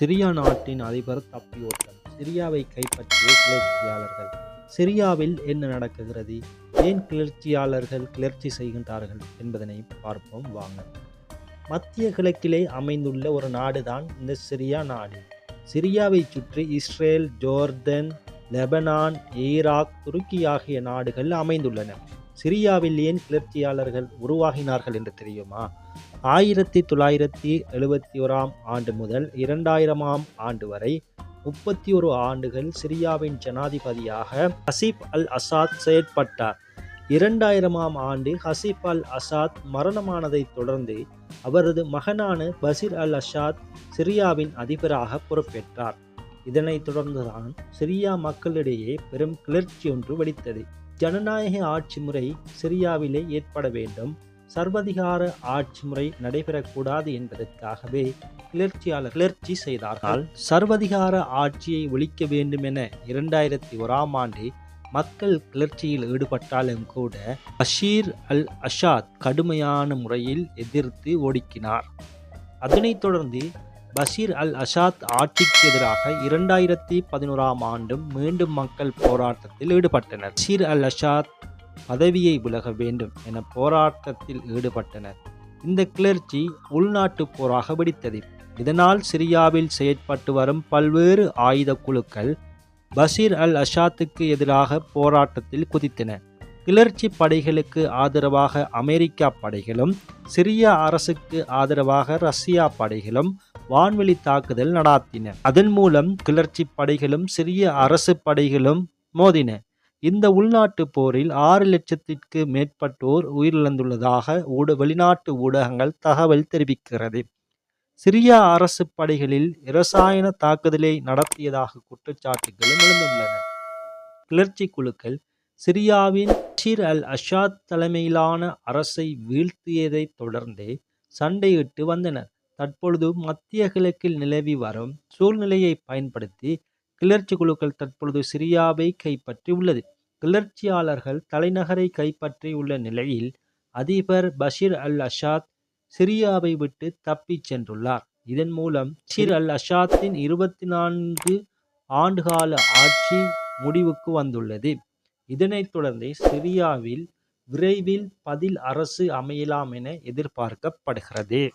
Syria நாட்டின் அதிபர் தப்பியோட்டம். சிரியாவை கைப்பற்றிய கிளர்ச்சியாளர்கள். சிரியாவில் என்ன நடக்குகிறது ஏன் கிளர்ச்சியாளர்கள் கிளர்ச்சி செய்கின்றார்கள் என்பதனை பார்ப்போம் வாங்க. மத்திய கிழக்கிலே அமைந்துள்ள ஒரு நாடுதான் இந்த சிரியா நாடு. சிரியாவை சுற்றி இஸ்ரேல் ஜோர்டன் லெபனான் ஈராக் துருக்கி ஆகிய நாடுகள் அமைந்துள்ளன. சிரியாவில் ஏன் கிளர்ச்சியாளர்கள் உருவாகினார்கள் என்று தெரியுமா? ஆயிரத்தி தொள்ளாயிரத்தி எழுபத்தி ஓராம் ஆண்டு முதல் இரண்டாயிரமாம் ஆண்டு வரை முப்பத்தி ஒரு ஆண்டுகள் சிரியாவின் ஜனாதிபதியாக ஹசீப் அல் அசாத் செயற்பட்டார். இரண்டாயிரமாம் ஆண்டு ஹசீப் அல் அசாத் மரணமானதைத் தொடர்ந்து அவரது மகனான பசிர் அல் அசாத் சிரியாவின் அதிபராக பொறுப்பேற்றார். இதனைத் தொடர்ந்துதான் சிரியா மக்களிடையே பெரும் கிளர்ச்சி ஒன்று வெடித்தது. ஜனநாயக ஆட்சி முறை சிரியாவிலே ஏற்பட வேண்டும். சர்வதிகார ஆட்சி முறை நடைபெறக்கூடாது என்பதற்காகவே கிளர்ச்சியாளர் கிளர்ச்சி செய்தார்கள். சர்வதிகார ஆட்சியை ஒழிக்க வேண்டும் என இரண்டாயிரத்தி ஓராம் ஆண்டு மக்கள் கிளர்ச்சியில் ஈடுபட்டாலும் கூட பஷீர் அல் அஷாத் கடுமையான முறையில் எதிர்த்து ஒடுக்கினார் அதனைத் தொடர்ந்து பஷீர் அல் அஷாத் ஆட்சிக்கு எதிராக இரண்டாயிரத்தி பதினோராம் ஆண்டும் மீண்டும் மக்கள் போராட்டத்தில் ஈடுபட்டனர். பஷீர் அல் அஷாத் பதவியை விலக வேண்டும் என போராட்டத்தில் ஈடுபட்டனர். இந்த கிளர்ச்சி உள்நாட்டு போராக வெடித்தது. இதனால் சிரியாவில் செயற்பட்டு வரும் பல்வேறு ஆயுத குழுக்கள் பஷீர் அல் அஷாத்துக்கு எதிராக போராட்டத்தில் குதித்தன. கிளர்ச்சி படைகளுக்கு ஆதரவாக அமெரிக்கா படைகளும் சிரியா அரசுக்கு ஆதரவாக ரஷ்யா படைகளும் வான்வெளி தாக்குதல் நடாத்தின. அதன் மூலம் கிளர்ச்சி படைகளும் சிறிய அரசு படைகளும் மோதின. இந்த உள்நாட்டு போரில் ஆறு லட்சத்திற்கு மேற்பட்டோர் உயிரிழந்துள்ளதாக ஊட வெளிநாட்டு ஊடகங்கள் தகவல் தெரிவிக்கிறது. சிரியா அரசு படைகளில் இரசாயன தாக்குதலை நடத்தியதாக குற்றச்சாட்டுகளும் எழுந்துள்ளன. கிளர்ச்சி குழுக்கள் சிரியாவின் ஷீர் அல் அஷாத் தலைமையிலான அரசை வீழ்த்தியதைத் தொடர்ந்தே சண்டையிட்டு வந்தனர். தற்பொழுது மத்திய கிழக்கில் நிலவி வரும் சூழ்நிலையை பயன்படுத்தி கிளர்ச்சி குழுக்கள் தற்பொழுது சிரியாவை கைப்பற்றி உள்ளது கிளர்ச்சியாளர்கள் தலைநகரை கைப்பற்றி உள்ள நிலையில் அதிபர் பஷீர் அல் அஷாத் சிரியாவை விட்டு தப்பிச் சென்றுள்ளார். இதன் மூலம் பஷீர் அல் அஷாத்தின் இருபத்தி நான்கு ஆண்டுகால ஆட்சி முடிவுக்கு வந்துள்ளது. இதனைத் தொடர்ந்து சிரியாவில் விரைவில் பதில் அரசு அமையலாம் என எதிர்பார்க்கப்படுகிறது.